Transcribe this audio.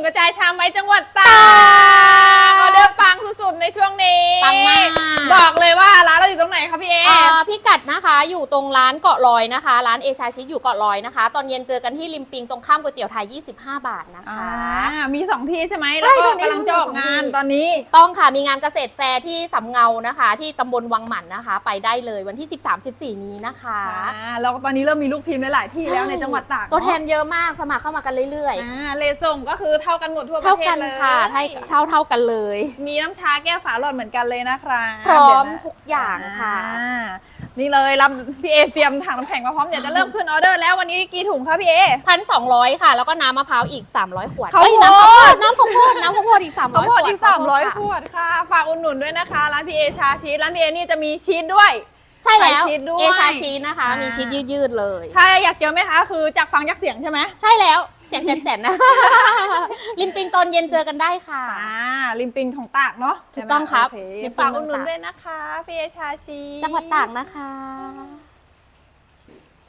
นกระจายชามไว้จังหวัดตากออเดอร์ปังสุดๆในช่วงนี้ปังมาก บอกเลยว่า อยู่ตรงร้านเกาะลอยนะคะ ร้านเอชาชิอยู่เกาะลอยนะคะ ตอนเย็นเจอกันที่ริมปิงตรงข้ามก๋วยเตี๋ยวไทย 25 บาทนะคะ อ่ามีสองที่ใช่ไหมใช่แล้วก็ตอนนี้กำลังจะออกงานมีสองที่ ตอนนี้ ต้องค่ะมีงานเกษตรแฟร์ที่สำเงานะคะ ที่ตำบลวังหมันนะคะ ไปได้เลยวันที่ 13-14 นี้นะคะ อ่าแล้วตอนนี้เริ่มมีลูกทีมหลายๆที่แล้วในจังหวัดตากตัวแทนเอะเยอะมากสมัครเข้ามากันเรื่อย อ่าเลส่งก็คือเท่ากันหมดทั่วๆประเท่าเทศกันเลยค่ะเท่าเท่าเท่ากันเลย มีน้ำชาแก้วฝาหลอดเหมือนกันเลยนะครับพร้อมเดี๋ยวนะทุกอย่างค่ะ อ่า นี่เลยรับพี่เอเตรียมถังน้ำแข็งมาพร้อมเดี๋ยวจะเริ่มขึ้นออเดอร์แล้ววันนี้กี่ถุงคะพี่เอ พันสองร้อยค่ะ แล้วก็น้ำมะพร้าวอีก 300 ขวดข้าวเอ้ยโพดน้ำข้าวโพดน้ำข้าวโพดน้ำข้าวโพดอีก 300ข้าวโพดอีกขวสามร้อยค่ะขวดค่ะ ฝากอุดหนุนด้วยนะคะร้านพี่เอชาชีสร้านพี่เอนี่จะมีชีสด้วย ใช่แล้วใส่ชีสด้วยเอชาชีสนะคะ อ่ามี มีชีสยืดๆเลย ถ้าอยากเจอไหมคะคือจากฟังจากเสียงใช่ไหม ใช่แล้ว เสียงแจ่นๆนะลิมปิงตอนเย็นเจอกันได้ค่ะ อ่าริมปิงของตากเนาะถูกต้องครับโเริมปิงฝากอุดหนุนของตากด้วยนะคะ พี่เอชาชีสจังหวัดตากนะคะ